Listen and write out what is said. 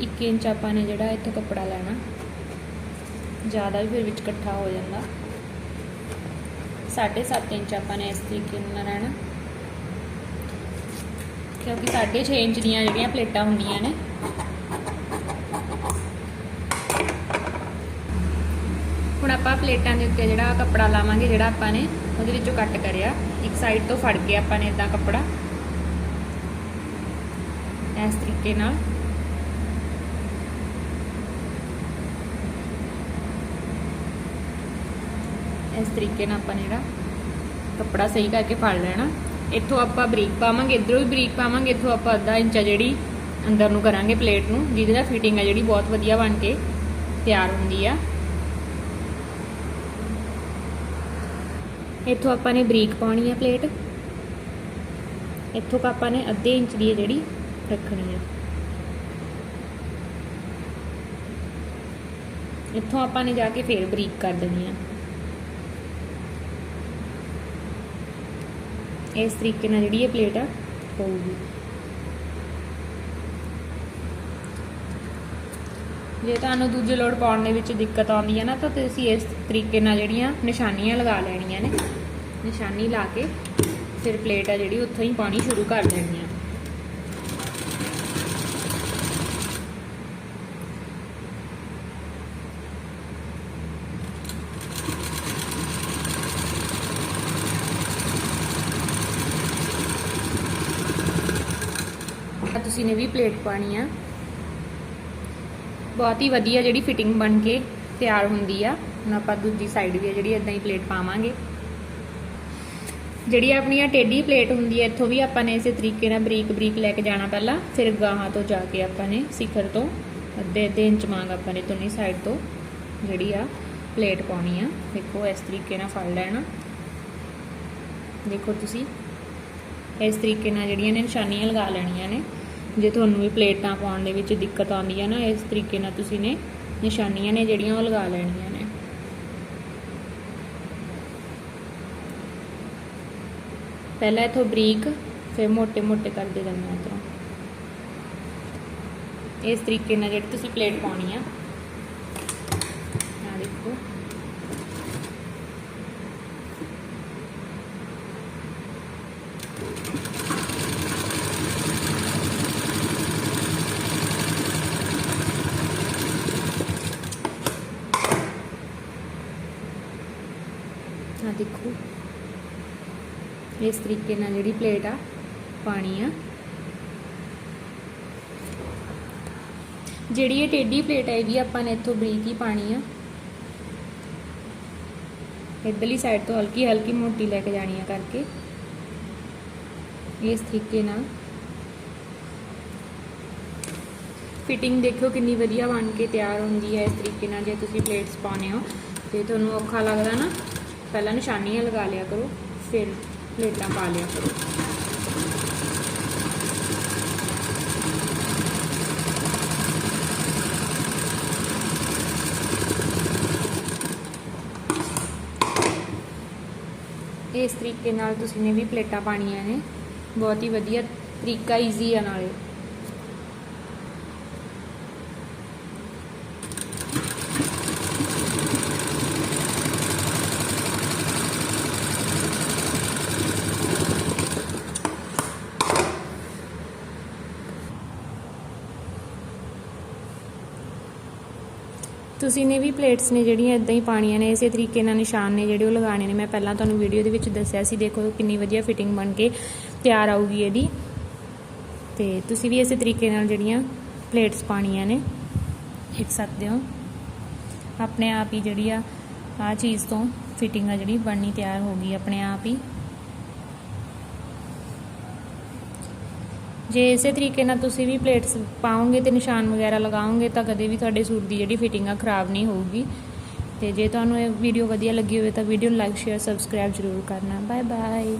1 inch ਆਪਾਂ ਨੇ ਜਿਹੜਾ ਇੱਥੋਂ ਕੱਪੜਾ ਲੈਣਾ। ਜ਼ਿਆਦਾ ਵੀ ਫਿਰ ਵਿੱਚ ਇਕੱਠਾ ਹੋ ਜਾਂਦਾ। 7.5 ਇੰਚ ਆਪਾਂ ਨੇ ਇਸ ਤਰੀਕੇ ਨਾਲ ਲੈਣਾ। ਕਿਉਂਕਿ 6.5 ਇੰਚ ਦੀਆਂ ਜਿਹੜੀਆਂ ਪਲੇਟਾਂ ਹੁੰਦੀਆਂ ਨੇ। ਹੁਣ ਆਪਾਂ ਪਲੇਟਾਂ ਦੇ ਉੱਤੇ ਜਿਹੜਾ ਕੱਪੜਾ ਲਾਵਾਂਗੇ, ਜਿਹੜਾ ਆਪਾਂ ਨੇ ਉਹਦੇ ਵਿੱਚੋਂ ਕੱਟ ਕਰਿਆ। ਇੱਕ ਸਾਈਡ ਤੋਂ ਫੜ ਕੇ ਆਪਾਂ ਨੇ ਇਦਾਂ ਕੱਪੜਾ। ਇਸ ਤਰੀਕੇ ਨਾਲ। ਇਸ ਤਰੀਕੇ ਨਾਲ ਆਪਾਂ ਨੇ ਜਿਹੜਾ ਕੱਪੜਾ ਸਹੀ ਕਰਕੇ ਫੜ ਲੈਣਾ। ਇੱਥੋਂ ਆਪਾਂ ਬਰੀਕ ਪਾਵਾਂਗੇ, ਇਧਰੋਂ ਵੀ ਬਰੀਕ ਪਾਵਾਂਗੇ, ਇੱਥੋਂ ਆਪਾਂ ਅੱਧਾ ਇੰਚ ਆ ਜਿਹੜੀ ਅੰਦਰ ਨੂੰ ਕਰਾਂਗੇ ਪਲੇਟ ਨੂੰ, ਜਿਹਦੇ ਨਾਲ ਫਿਟਿੰਗ ਆ ਜਿਹੜੀ ਬਹੁਤ ਵਧੀਆ ਬਣ ਕੇ ਤਿਆਰ ਹੁੰਦੀ ਆ। ਇੱਥੋਂ ਆਪਾਂ ਨੇ ਬਰੀਕ ਪਾਉਣੀ ਆ ਪਲੇਟ। ਇੱਥੋਂ ਆਪਾਂ ਨੇ ਅੱਧੇ ਇੰਚ ਦੀ ਜਿਹੜੀ ਰੱਖਣੀ ਆ। ਇੱਥੋਂ ਆਪਾਂ ਨੇ ਜਾ ਕੇ ਫੇਰ ਬਰੀਕ ਕਰ ਦੇਣੀ ਆ। ਇਸ ਤਰੀਕੇ ਨਾਲ ਜਿਹੜੀ ਇਹ ਪਲੇਟ ਆ, ਹੋਊਗੀ। ਜੇ ਤੁਹਾਨੂੰ ਦੂਜੇ ਲੋਡ ਪਾਉਣ ਦੇ ਵਿੱਚ ਦਿੱਕਤ ਆਉਂਦੀ ਹੈ ਨਾ, ਤਾਂ ਤੁਸੀਂ ਇਸ ਤਰੀਕੇ ਨਾਲ ਜਿਹੜੀਆਂ ਨਿਸ਼ਾਨੀਆਂ ਲਗਾ ਲੈਣੀਆਂ ਨੇ। ਨਿਸ਼ਾਨੀ ਲਾ ਕੇ ਫਿਰ ਪਲੇਟ ਆ ਜਿਹੜੀ, ਉੱਥੋਂ ਹੀ ਪਾਣੀ ਸ਼ੁਰੂ ਕਰ ਦੇਣੀ ਆ। ਤੁਸੀਂ ਨੇ ਵੀ ਪਲੇਟ ਪਾਣੀ ਆ। ਬਹੁਤ ਹੀ ਵਧੀਆ ਜਿਹੜੀ ਫਿਟਿੰਗ ਬਣ ਕੇ ਤਿਆਰ ਹੁੰਦੀ ਆ। ਹੁਣ ਆਪਾਂ ਦੂਜੀ ਸਾਈਡ ਵੀ ਆ ਜਿਹੜੀ ਇਦਾਂ ਹੀ ਪਲੇਟ ਪਾਵਾਂਗੇ। ਜਿਹੜੀ ਆਪਣੀਆਂ ਟੇਢੀ ਪਲੇਟ ਹੁੰਦੀ ਹੈ ਇੱਥੋਂ ਵੀ ਆਪਾਂ ਨੇ ਇਸੇ ਤਰੀਕੇ ਨਾਲ ਬਰੀਕ ਬਰੀਕ ਲੈ ਕੇ ਜਾਣਾ ਪਹਿਲਾਂ। ਫਿਰ ਗਾਹਾਂ ਤੋਂ ਜਾ ਕੇ ਆਪਾਂ ਨੇ ਸਿਖਰ ਤੋਂ, ਅੱਧੇ ਅੱਧੇ ਇੰਚ ਮੰਗ ਆਪਾਂ ਨੇ ਦੋਨੀ ਸਾਈਡ ਤੋਂ ਜਿਹੜੀ ਆ ਪਲੇਟ ਪਾਉਣੀ ਆ। ਦੇਖੋ ਇਸ ਤਰੀਕੇ ਨਾਲ ਫੜ ਲੈਣਾ। ਦੇਖੋ ਤੁਸੀਂ, ਇਸ ਤਰੀਕੇ ਨਾਲ ਜਿਹੜੀਆਂ ਨੇ ਨਿਸ਼ਾਨੀਆਂ ਲਗਾ ਲੈਣੀਆਂ ਨੇ। ਜੇ ਤੁਹਾਨੂੰ ਵੀ ਪਲੇਟਾਂ ਪਾਉਣ ਦੇ ਵਿੱਚ ਦਿੱਕਤ ਆਉਂਦੀ ਹੈ ਨਾ, ਇਸ ਤਰੀਕੇ ਨਾਲ ਤੁਸੀਂ ਨੇ ਨਿਸ਼ਾਨੀਆਂ ਨੇ ਜਿਹੜੀਆਂ ਉਹ ਲਗਾ ਲੈਣੀਆਂ ਨੇ। ਪਹਿਲਾਂ ਇਥੋਂ ਬਰੀਕ, ਫਿਰ ਮੋਟੇ ਮੋਟੇ ਕਰਦੇ ਜਾਣਾ ਇਥੋਂ। ਇਸ ਤਰੀਕੇ ਨਾਲ ਜਿਹੜੀ ਤੁਸੀਂ ਪਲੇਟ ਪਾਉਣੀ ਆ। ਆ ਦੇਖੋ। ਆ ਦੇਖੋ। ਇਸ ਤਰੀਕੇ ਨਾਲ ਜਿਹੜੀ ਪਲੇਟ ਆ, ਪਾਣੀ ਆ। ਜਿਹੜੀ ਇਹ ਟੇਢੀ ਪਲੇਟ ਹੈ ਵੀ ਆਪਾਂ ਨੇ ਇੱਥੋਂ ਬਰੀਕ ਹੀ ਪਾਣੀ ਆ। ਇਧਰਲੀ ਸਾਈਡ ਤੋਂ ਹਲਕੀ ਹਲਕੀ ਮੋਟੀ ਲੈ ਕੇ ਜਾਣੀ ਆ ਕਰਕੇ। ਇਸ ਤਰੀਕੇ ਨਾਲ। ਫਿਟਿੰਗ ਦੇਖੋ ਕਿੰਨੀ ਵਧੀਆ ਬਣ ਕੇ ਤਿਆਰ ਹੁੰਦੀ ਹੈ ਇਸ ਤਰੀਕੇ ਨਾਲ, ਜੇ ਤੁਸੀਂ ਪਲੇਟਸ ਪਾਉਨੇ ਹੋ। ਤੇ ਤੁਹਾਨੂੰ ਔਖਾ ਲੱਗਦਾ ਨਾ ਪਹਿਲਾਂ ਨਿਸ਼ਾਨੀਆਂ ਲਗਾ ਲਿਆ ਕਰੋ, ਫਿਰ ਪਲੇਟਾਂ ਪਾ ਲਿਆ ਕਰੋ। ਇਸ ਤਰੀਕੇ ਨਾਲ ਤੁਸੀਂ ਨੇ ਵੀ ਪਲੇਟਾਂ ਪਾਣੀਆਂ ਨੇ। ਬਹੁਤ ਹੀ ਵਧੀਆ ਤਰੀਕਾ ਈਜ਼ੀ ਆ ਨਾਲੇ। ਤੁਸੀਂ ਨੇ ਵੀ ਪਲੇਟਸ ਨੇ ਜਿਹੜੀਆਂ ਇਦਾਂ ਹੀ ਪਾਣੀਆਂ ਨੇ, ਇਸੇ ਤਰੀਕੇ ਨਾਲ ਨਿਸ਼ਾਨ ਨੇ ਜਿਹੜੇ ਉਹ ਲਗਾਣੇ ਨੇ। ਮੈਂ ਪਹਿਲਾਂ ਤੁਹਾਨੂੰ ਵੀਡੀਓ ਦੇ ਵਿੱਚ ਦੱਸਿਆ ਸੀ, ਦੇਖੋ ਕਿੰਨੀ ਵਧੀਆ ਫਿਟਿੰਗ ਬਣ ਕੇ ਤਿਆਰ ਆਊਗੀ ਇਹਦੀ। ਤੇ ਤੁਸੀਂ ਵੀ ਇਸੇ ਤਰੀਕੇ ਨਾਲ ਜਿਹੜੀਆਂ ਪਲੇਟਸ ਪਾਣੀਆਂ ਨੇ ਦੇਖ ਸਕਦੇ ਹੋ ਆਪਣੇ ਆਪ ਹੀ ਜਿਹੜੀ ਆ ਆ ਚੀਜ਼ ਤੋਂ ਫਿਟਿੰਗ ਆ ਜਿਹੜੀ ਬਣਨੀ ਤਿਆਰ ਹੋ ਗਈ, ਆਪਣੇ ਆਪ ਹੀ। ਜੇ ਇਸੇ ਤਰੀਕੇ ਨਾਲ ਤੁਸੀਂ ਵੀ ਪਲੇਟਸ ਪਾਓਗੇ ਤੇ ਨਿਸ਼ਾਨ ਵਗੈਰਾ ਲਗਾਓਗੇ ਤਾਂ ਕਦੇ ਵੀ ਤੁਹਾਡੇ ਸੂਟ ਦੀ ਜਿਹੜੀ ਫਿਟਿੰਗ ਆ ਖਰਾਬ ਨਹੀਂ ਹੋਊਗੀ। ਤੇ ਜੇ ਤੁਹਾਨੂੰ ਇਹ ਵੀਡੀਓ ਵਧੀਆ ਲੱਗੀ ਹੋਵੇ ਤਾਂ ਵੀਡੀਓ ਨੂੰ ਲਾਈਕ ਸ਼ੇਅਰ ਸਬਸਕ੍ਰਾਈਬ ਜ਼ਰੂਰ ਕਰਨਾ। Bye bye